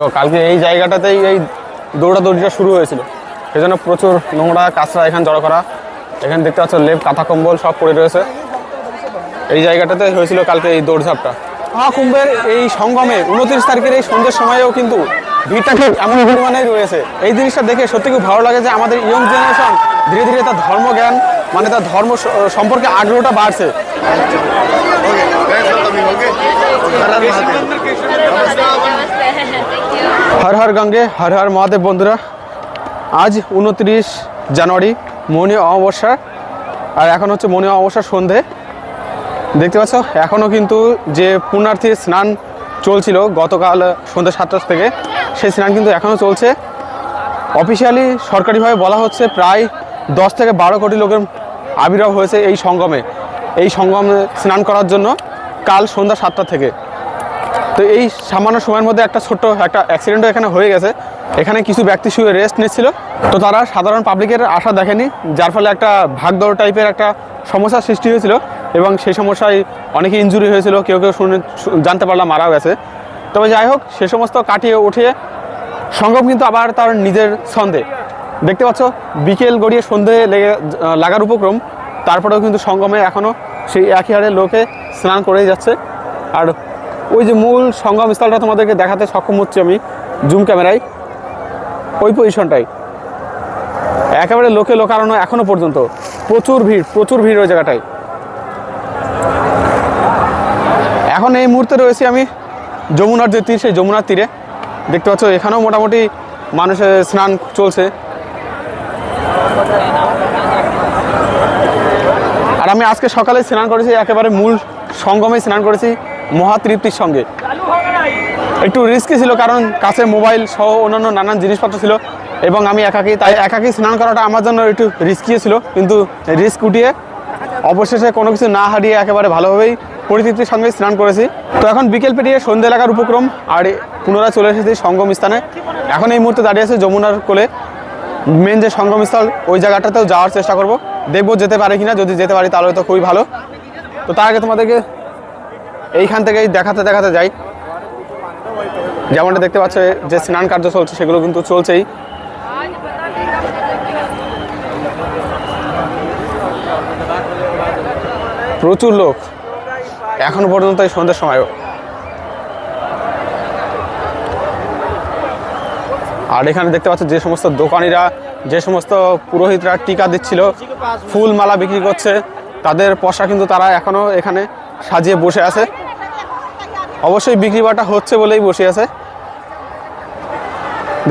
তো কালকে এই জায়গাটাতেই এই দৌড়াদৌড়িটা শুরু হয়েছিল। সেজন্য প্রচুর নোংরা কাঁচরা এখানে জড়ো করা। এখানে দেখতে পাচ্ছ লেপ কাঁথা কম্বল সব পড়ে রয়েছে। এই জায়গাটাতে হয়েছিল কালকে এই দৌড়ঝাঁপটা। মহাকুম্ভের এই সঙ্গমে উনত্রিশ তারিখের এই সন্ধ্যের সময়েও কিন্তু ভিড়টা ঠিক এমন পরিমাণেই রয়েছে। এই জিনিসটা দেখে সত্যি খুব ভালো লাগে যে আমাদের ইয়ং জেনারেশন ধীরে ধীরে তার ধর্মজ্ঞান মানে তার ধর্ম সম্পর্কে আগ্রহটা বাড়ছে। হর হর গঙ্গে, হর হর মহাদেব বন্ধুরা। আজ উনত্রিশ জানুয়ারি, মৌনী অমাবস্যা। আর এখন হচ্ছে মৌনী অমাবস্যার সন্ধে। দেখতে পাচ্ছ? এখনও কিন্তু যে পুণ্যার্থীর স্নান চলছিল গতকাল সন্ধ্যে সাতটা থেকে, সেই স্নান কিন্তু এখনও চলছে। অফিসিয়ালি সরকারিভাবে বলা হচ্ছে প্রায় দশ থেকে বারো কোটি লোকের আবির্ভাব হয়েছে এই সঙ্গমে। এই সঙ্গমে স্নান করার জন্য কাল সন্ধ্যা সাতটা থেকে। তো এই সামান্য সময়ের মধ্যে একটা ছোট্ট একটা অ্যাক্সিডেন্টও এখানে হয়ে গেছে। এখানে কিছু ব্যক্তি শুয়ে রেস্ট নিচ্ছিল। তো তারা সাধারণ পাবলিকের আশা দেখেনি, যার ফলে একটা ভাগদৌড় টাইপের একটা সমস্যার সৃষ্টি হয়েছিল এবং সেই সমস্যায় অনেকে ইনজুরি হয়েছিল, কেউ কেউ শুনে জানতে পারলাম মারাও গেছে। তবে যাই হোক, সে সমস্ত কাটিয়ে উঠিয়ে সঙ্গম কিন্তু আবার তার নিজের ছন্দে। দেখতে পাচ্ছ, বিকেল গড়িয়ে সন্ধে লেগে লাগার উপক্রম। তারপরেও কিন্তু সঙ্গমে এখনও সেই একই হারে লোকে স্নান করেই যাচ্ছে। আর ওই যে মূল সঙ্গম স্থলটা তোমাদেরকে দেখাতে সক্ষম হচ্ছে আমি, জুম ক্যামেরায়। ওই পজিশনটাই একেবারে লোকে লোকারণ্য এখনও পর্যন্ত। প্রচুর ভিড় প্রচুর ভিড় ওই জায়গাটায়। এখন এই মুহূর্তে রয়েছি আমি যমুনার যে তীর, সেই যমুনার তীরে। দেখতে পাচ্ছ, এখানেও মোটামুটি মানুষের স্নান চলছে। আর আমি আজকে সকালে স্নান করেছি, একেবারে মূল সঙ্গমে স্নান করেছি। মহা তৃপ্তির সঙ্গে। একটু রিস্কি ছিল কারণ কাছে মোবাইল সহ অন্যান্য নানান জিনিসপত্র ছিল এবং আমি একাকি তাই একাকি স্নান করাটা আমার জন্য একটু রিস্কি ছিল। কিন্তু রিস্ক উঠিয়ে অবশেষে কোনো কিছু না হারিয়ে একেবারে ভালোভাবেই পরিতৃপ্তির সঙ্গে স্নান করেছি। তো এখন বিকেল পেরিয়ে সন্ধ্যে এলাকার উপক্রম, আর পুনরায় চলে এসেছি সঙ্গম স্থানে এখন এই মুহূর্তে দাঁড়িয়ে আছে যমুনার কোলে। মেন যে সঙ্গম স্থল ওই জায়গাটাতেও যাওয়ার চেষ্টা করব। দেখব যেতে পারে কিনা, যদি যেতে পারি তাহলে তো খুবই ভালো। তো তার আগে তোমাদেরকে এইখান থেকেই দেখাতে দেখাতে যাই। যেমনটা দেখতে পাচ্ছ, যে স্নান কার্য চলছে, সেগুলো কিন্তু চলছেই। প্রচুর লোক। এখন পর্যন্ত এই সন্ধ্যের সময়ও আর এখানে দেখতে পাচ্ছ, যে সমস্ত দোকানিরা, যে সমস্ত পুরোহিতরা টিকা দিচ্ছিল ফুল মালা বিক্রি করছে, তাদের পশা কিন্তু তারা এখনও এখানে সাজিয়ে বসে আছে। অবশ্যই বিক্রি বাটা হচ্ছে বলেই বসে আছে।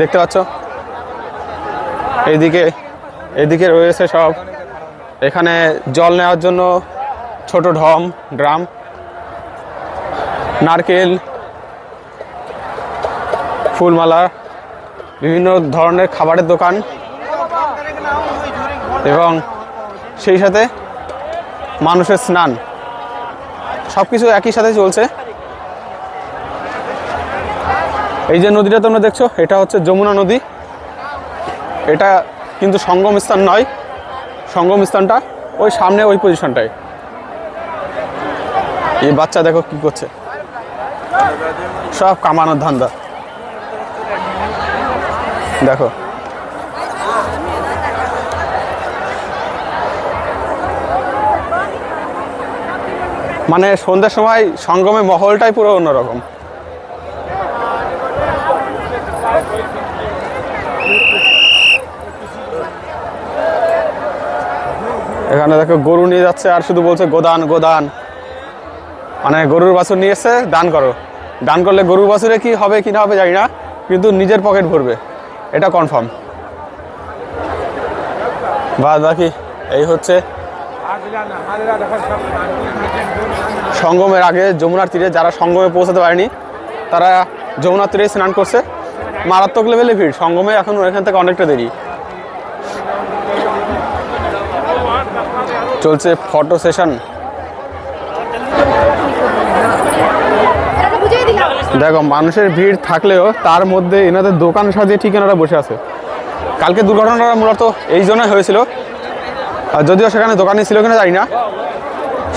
দেখতে পাচ্ছ? এইদিকে এদিকে রয়েছে সব। এখানে জল নেওয়ার জন্য ছোট ঢম, ড্রাম, নারকেল, ফুলমালা, বিভিন্ন ধরনের খাবারের দোকান এবং সেই সাথে মানুষের স্নান। সব কিছু একই সাথে চলছে। এই যে নদীটা তোমরা দেখছ, এটা হচ্ছে যমুনা নদী। এটা কিন্তু সঙ্গম স্থান নয়, সঙ্গম স্থানটা ওই সামনে ওই পজিশনটায় এই বাচ্চা দেখো কি করছে। সব কামানোর ধান্দা। দেখো। মানে সন্ধ্যার সময় সঙ্গমে মহলটাই পুরো অন্যরকম। এখানে দেখো গরু নিয়ে যাচ্ছে, আর শুধু বলছে গোদান গোদান। মানে গরুর বাছুর নিয়ে এসছে, দান করো। দান করলে গরুর বাছুরে কি হবে, কি না হবে জানি না, কিন্তু নিজের পকেট ভরবে। এটা কনফার্ম বা বাকি, এই হচ্ছে সঙ্গমের আগে যমুনার তীরে যারা সঙ্গমে পৌঁছাতে পারেনি, তারা যমুনার তীরে স্নান করছে। মারাত্মক লেভেলে ভিড়। সঙ্গমে এখন এখান থেকে অনেকটা দেরি। চলছে ফটো সেশন দেখো, মানুষের ভিড় থাকলেও তার মধ্যে এনাদের দোকান সাজিয়ে ঠিক এনারা বসে আছে। কালকে দুর্ঘটনাটা মূলত এই জন্যই হয়েছিল যদিও সেখানে দোকানে ছিল কিনা জানি না।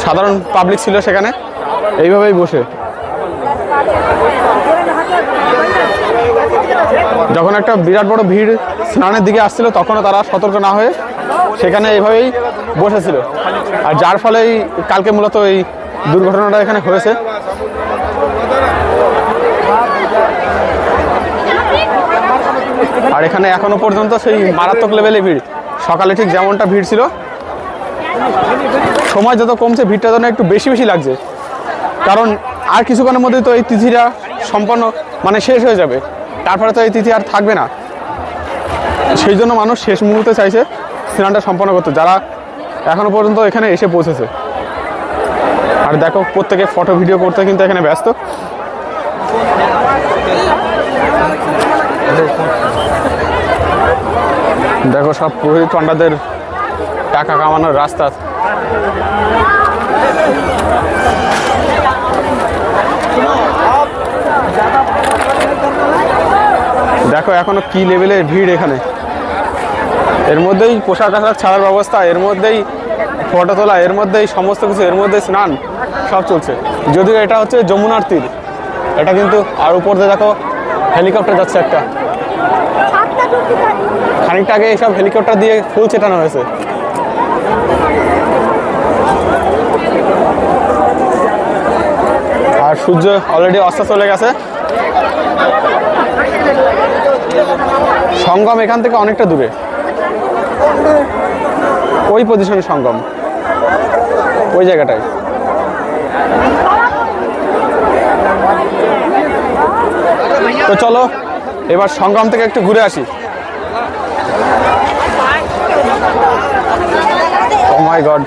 সাধারণ পাবলিক ছিল সেখানে। এইভাবেই বসে। যখন একটা বিরাট বড় ভিড় স্নানের দিকে আসছিল, তখনও তারা সতর্ক না হয়ে সেখানে এইভাবেই বসেছিল। আর যার ফলে কালকে মূলত এই দুর্ঘটনাটা এখানে হয়েছে। আর এখানে এখনও পর্যন্ত সেই মারাত্মক লেভেলে ভিড়। সকালে ঠিক যেমনটা ভিড় ছিল, সময় যত কমছে, ভিড়টা যেন একটু বেশি বেশি লাগছে। কারণ আর কিছুক্ষণের মধ্যে তো এই তিথিটা সম্পন্ন মানে শেষ হয়ে যাবে। তারপরে তো এই তিথি আর থাকবে না। সেই জন্য মানুষ শেষ মুহূর্তে চাইছে স্নানটা সম্পন্ন করতে। যারা এখনও পর্যন্ত এখানে এসে পৌঁছেছে। আর দেখো, প্রত্যেকে ফটো ভিডিও করতে কিন্তু এখানে ব্যস্ত। দেখো সব পুরোহিত পান্ডাদের টাকা কামানোর রাস্তা। দেখো এখনও কি লেভেলের ভিড় এখানে। এর মধ্যেই পোশাক আশাক ছাড়ার ব্যবস্থা, এর মধ্যেই ফটো তোলা, এর মধ্যেই সমস্ত কিছু, এর মধ্যে স্নান, সব চলছে। যদিও এটা হচ্ছে যমুনার তীর, এটা কিন্তু আর উপর দিয়ে দেখো হেলিকপ্টার যাচ্ছে একটা। খানিকটা আগে এইসব হেলিকপ্টার দিয়ে ফুল চেটানো হয়েছে। আর সূর্য অলরেডি অস্ত চলে গেছে। সঙ্গম এখান থেকে অনেকটা দূরে। ওই পজিশনে সঙ্গম। ওই জায়গাটায়। তো চলো, এবার সংগ্রাম থেকে একটু ঘুরে আসি ও মাই গড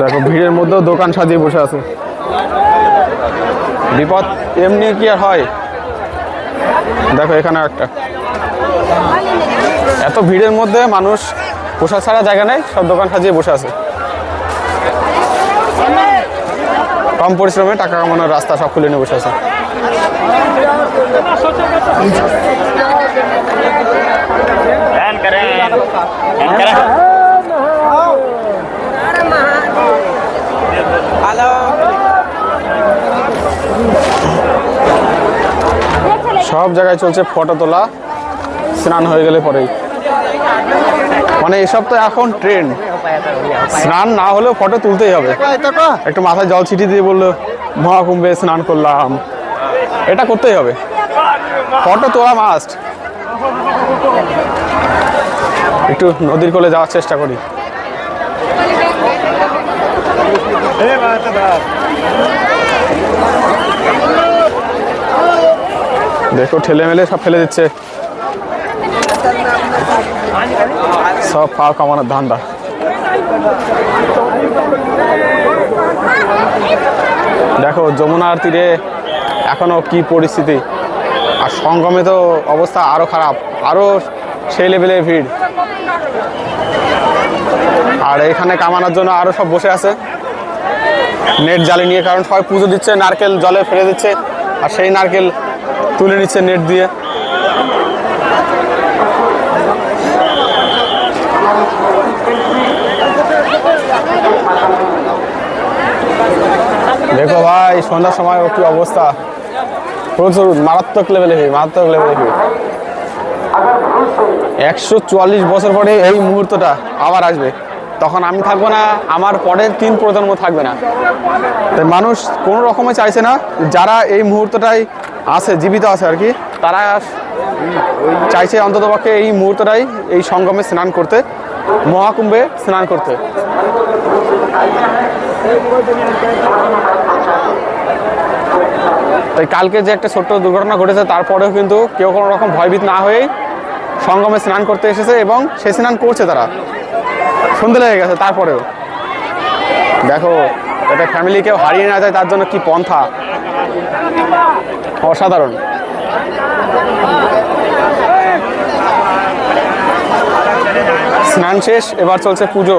দেখো ভিড়ের মধ্যেও দোকান সাজিয়ে বসে আছে। বিপদ এমনি কি আর হয়? দেখো এখানে একটা। এত ভিড়ের মধ্যে মানুষ পোশাক ছাড়া জায়গা নেই সব দোকান সাজিয়ে বসে আছে। কম পরিশ্রমে টাকা কামানোর রাস্তা সব খুলে নিয়ে বসে আছে। সব জায়গায় চলছে ফটো তোলা। স্নান হয়ে গেলে পরেই। মানে এসব তো এখন ট্রেন্ড স্নান না হলেও ফটো তুলতেই হবে। একটু মাথায় জল ছিটিয়ে দিয়ে বলল, মহাকুম্ভে স্নান করলাম। এটা করতেই হবে। ফটো তোলা মাস্ট একটু নদীর কোলে যাওয়ার চেষ্টা করি। দেখো ঠেলে মেলে সব ফেলে দিচ্ছে। সব পাও কামানোর ধান্দা। দেখো, যমুনার তীরে এখনও কি পরিস্থিতি? আর সঙ্গমে তো অবস্থা আরও খারাপ, আরও সেই লেভেলে ভিড়। আর এখানে কামানোর জন্য আরও সব বসে আছে। নেট জালে নিয়ে, কারণ সবাই পুজো দিচ্ছে, নারকেল জলে ফেলে দিচ্ছে, আর সেই নারকেল তুলে নিচ্ছে নেট দিয়ে। দেখো ভাই, সন্ধ্যার সময় কি অবস্থা? প্রচুর মারাত্মক লেভেলে ভিড় মারাত্মক লেভেলে ভিড় একশো চুয়াল্লিশ বছর পরে এই মুহূর্তটা আবার আসবে। তখন আমি থাকব না, আমার পরের তিন প্রজন্ম থাকবে না। মানুষ কোনো রকমে চাইছে না, যারা এই মুহূর্তটাই আছে, জীবিত আছে আর কি, তারা চাইছে অন্ততপক্ষে এই মুহূর্তটাই, এই সঙ্গমে স্নান করতে, মহাকুম্ভে স্নান করতে। তাই কালকে যে একটা ছোট্ট দুর্ঘটনা ঘটেছে, তারপরেও কিন্তু কেউ কোনো রকম ভয়ভীত না হয়েই সঙ্গমে স্নান করতে এসেছে এবং সে স্নান করছে তারা। সন্ধে লেগে গেছে, তারপরেও। দেখো যাতে ফ্যামিলি কেউ হারিয়ে না যায়, তার জন্য কি পন্থা। অসাধারণ। স্নান শেষ, এবার চলছে পুজো।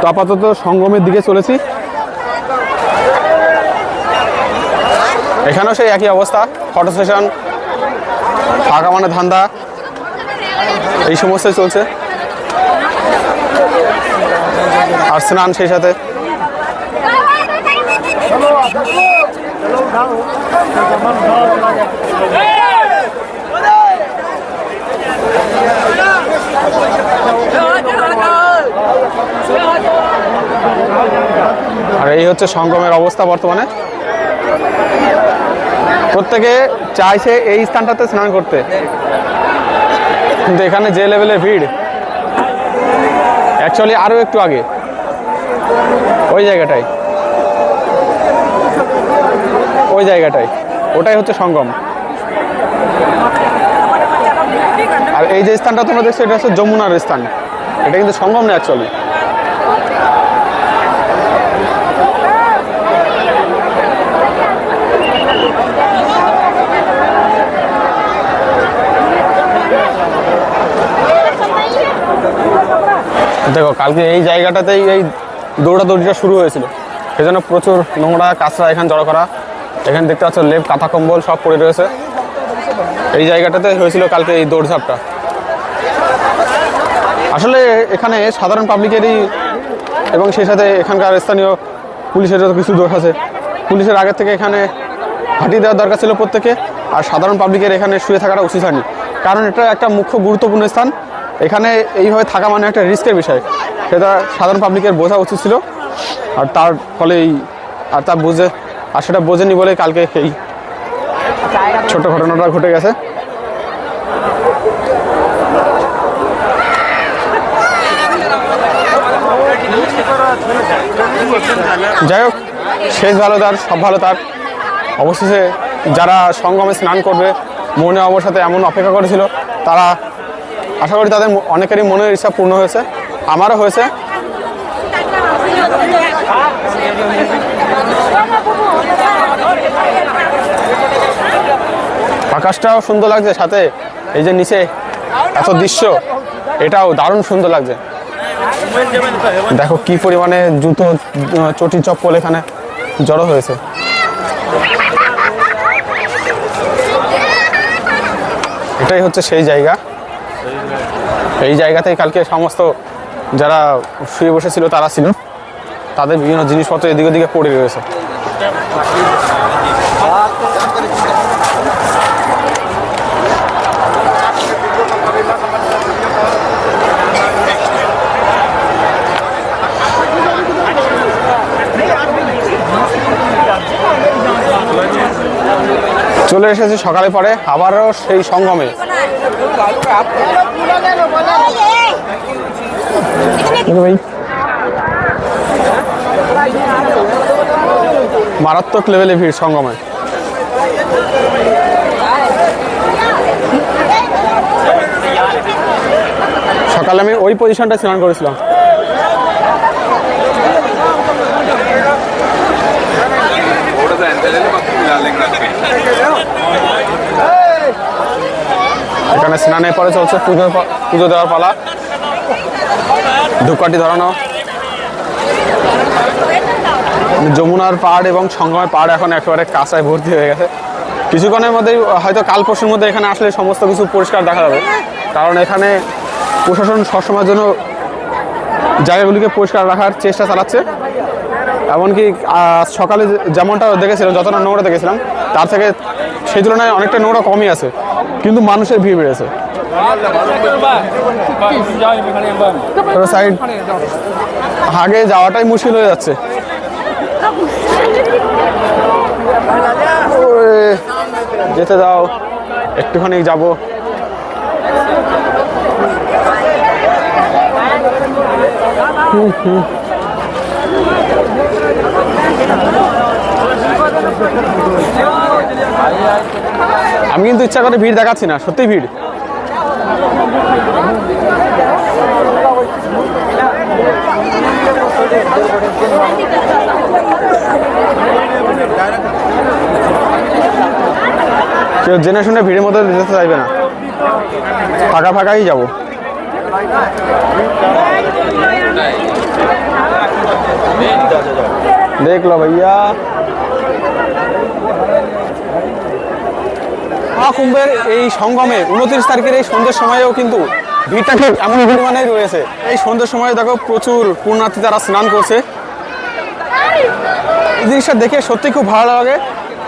তো আপাতত সঙ্গমের দিকে চলেছি। এখানেও সেই একই অবস্থা, ফটো সেশন, ফাঁকা মানে ধান্দা, এই সমস্তই চলছে। আর স্নান সেই সাথে। আর এই হচ্ছে সঙ্গমের অবস্থা বর্তমানে। প্রত্যেকে চাইছে এই স্থানটাতে স্নান করতে। কিন্তু এখানে যে লেভেলের ভিড় অ্যাকচুয়ালি আরও একটু আগে, ওই জায়গাটাই। ওই জায়গাটাই, ওটাই হচ্ছে সঙ্গম। আর এই যে স্থানটা তোমরা দেখছ, এটা হচ্ছে যমুনার স্থান। এটা কিন্তু সঙ্গম না অ্যাকচুয়ালি দেখো, কালকে এই জায়গাটাতেই এই দৌড়াদৌড়িটা শুরু হয়েছিল। সেজন্য প্রচুর নোংরা, কাঁচরা এখানে জড়ো করা। এখানে দেখতে পাচ্ছ, লেপ, কাঁথা, কম্বল সব পড়ে রয়েছে। এই জায়গাটাতে হয়েছিল কালকে এই দৌড়ঝাঁপটা। আসলে এখানে সাধারণ পাবলিকেরই এবং সেই সাথে এখানকার স্থানীয় পুলিশেরও কিছু দোষ আছে। পুলিশের আগের থেকে এখানে হাঁটিয়ে দেওয়ার দরকার ছিল প্রত্যেকে আর সাধারণ পাবলিকের এখানে শুয়ে থাকাটা উচিত হয়নি। কারণ এটা একটা মুখ্য গুরুত্বপূর্ণ স্থান। এখানে এইভাবে থাকা মানে একটা রিস্কের বিষয়। সেটা সাধারণ পাবলিকের বোঝা উচিত ছিল। আর তার ফলে এই আর তা বুঝে আর সেটা বোঝেনি বলে কালকে এই ছোট ঘটনাটা ঘটে গেছে। যাই হোক, শেষ ভালো তার, সব ভালো তার। অবশেষে যারা সঙ্গমে স্নান করবে, মনে অবসাতে এমন অপেক্ষা করেছিল, তারা আশা করি তাদের অনেকেরই মনের ইচ্ছা পূর্ণ হয়েছে। আমারও হয়েছে। আকাশটাও সুন্দর লাগছে সাথে। এই যে নিচে এত দৃশ্য, এটাও দারুণ সুন্দর লাগছে। দেখো কি পরিমাণে জুতো চটি চপ্পল এখানে জড়ো হয়েছে। এটাই হচ্ছে সেই জায়গা। এই জায়গাতেই কালকে সমস্ত যারা শুয়ে বসেছিল তারা ছিল তাদের বিভিন্ন জিনিসপত্র এদিক ওদিকে পড়ে রয়েছে। চলে এসেছি সকালে পরে। আবারও সেই সঙ্গমে। মারাত্মক লেভেলে ভিড় সঙ্গমে। সকালে আমি ওই পজিশনটা স্নান করেছিলাম। এখানে স্নানের পরে চলছে পুজো পুজো দেওয়ার পালা। ধূপকাঠি ধরানো। যমুনার পাহাড় এবং সঙ্গমের পাহাড় এখন একেবারে কাঁচায় ভর্তি হয়ে গেছে। কিছুক্ষণের মধ্যেই, হয়তো কাল পরশুর মধ্যে এখানে আসলে সমস্ত কিছু পরিষ্কার দেখা যাবে। কারণ এখানে প্রশাসন সবসময়ের জন্য জায়গাগুলিকে পরিষ্কার রাখার চেষ্টা চালাচ্ছে। এমনকি সকালে যেমনটা দেখেছিলাম, যতটা নোংরা দেখেছিলাম, তার থেকে সেই তুলনায় অনেকটা নোংরা কমই আছে, কিন্তু মানুষের ভিড় বেড়েছে। সাইড আগে যাওয়াটাই মুশকিল হয়ে যাচ্ছে। যেতে দাও, একটুখানি যাব। আমি কিন্তু ইচ্ছা করে ভিড় দেখাচ্ছি না সত্যি ভিড় কেউ জেনে শুনে ভিড়ের মধ্যে যেতে চাইবে না ফাঁকা ফাঁকাই যাবো देख लो भैया মহাকুম্ভের এই সঙ্গমে উনত্রিশ তারিখের এই সন্ধ্যের সময়েও কিন্তু ভিড়টা ঠিক এমন পরিমাণেই রয়েছে। এই সন্ধ্যের সময় দেখো প্রচুর পূর্ণার্থী তারা স্নান করছে। এই জিনিসটা দেখে সত্যি খুব ভালো লাগে।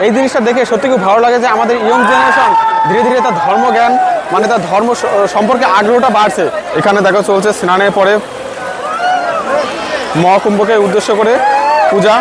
এই জিনিসটা দেখে সত্যি খুব ভালো লাগে যে আমাদের ইয়ং জেনারেশন ধীরে ধীরে তার ধর্মজ্ঞান মানে তার ধর্ম সম্পর্কে আগ্রহটা বাড়ছে। এখানে দেখো চলছে স্নানের পরে মহাকুম্ভকে উদ্দেশ্য করে পূজা।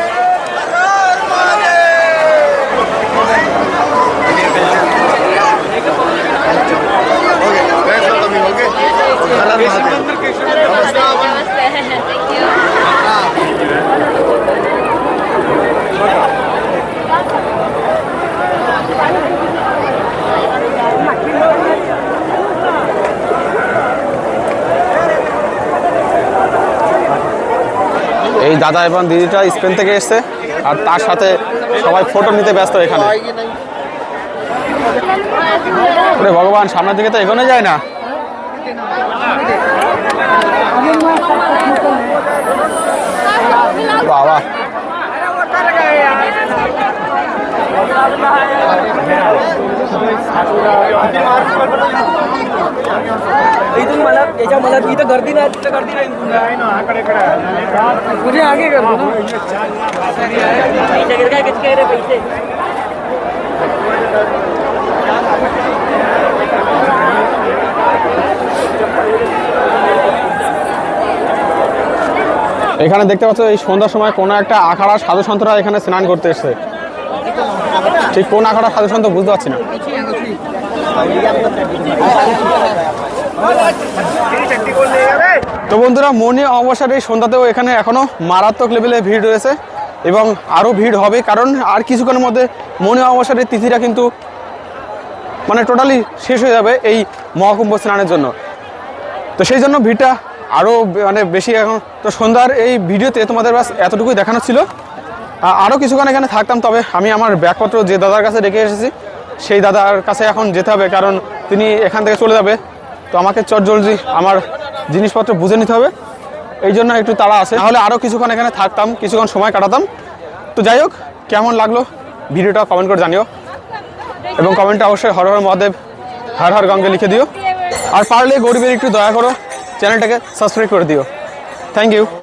এই দাদা এবং দিদিটা স্পেন থেকে এসছে আর তার সাথে সবাই ফটো নিতে ব্যস্ত এখানে। ওরে ভগবান সামনের দিকে তো এগোনো যায় না। বাবা इथून मला याच्या मला इथं गर्दी नाही, तिथं गर्दी नाही. तुझे आगे कर दो ना. काय किती काय रे पैसे. এখানে দেখতে পাচ্ছ এই সন্ধ্যার সময় কোনো একটা আখাড়া সাধু সন্তরা এখানে স্নান করতে এসছে। ঠিক কোন আখাড়া সাধু সন্ত বুঝতে পারছি না। তো বন্ধুরা মনে অবসর এই সন্ধ্যাতেও এখানে এখনও মারাত্মক লেভেলে ভিড় রয়েছে এবং আরও ভিড় হবে, কারণ আর কিছুক্ষণের মধ্যে মনে অবসরের তিথিটা কিন্তু মানে টোটালি শেষ হয়ে যাবে এই মহাকুম্ভ স্নানের জন্য। তো সেই জন্য ভিড়টা আরও মানে বেশি এখন। তো সন্ধ্যার এই ভিডিওতে তোমাদের বাস এতটুকুই দেখানো ছিল। আরও কিছুক্ষণ এখানে থাকতাম, তবে আমি আমার ব্যাগপত্র যে দাদার কাছে রেখে এসেছি, সেই দাদার কাছে এখন যেতে হবে, কারণ তিনি এখান থেকে চলে যাবে। তো আমাকে চট জলদি আমার জিনিসপত্র বুঝে নিতে হবে। এই জন্য একটু তাড়া আছে। তাহলে আরও কিছুক্ষণ এখানে থাকতাম, কিছুক্ষণ সময় কাটাতাম। তো যাই হোক, কেমন লাগল ভিডিওটা কমেন্ট করে জানিও। এবং কমেন্টটা অবশ্যই হর হর মহাদেব, হর হর গঙ্গে লিখে দিও। আর পারলে গরিবের একটু দয়া করো। চ্যানেলটাকে সাবস্ক্রাইব করে দিও। Thank you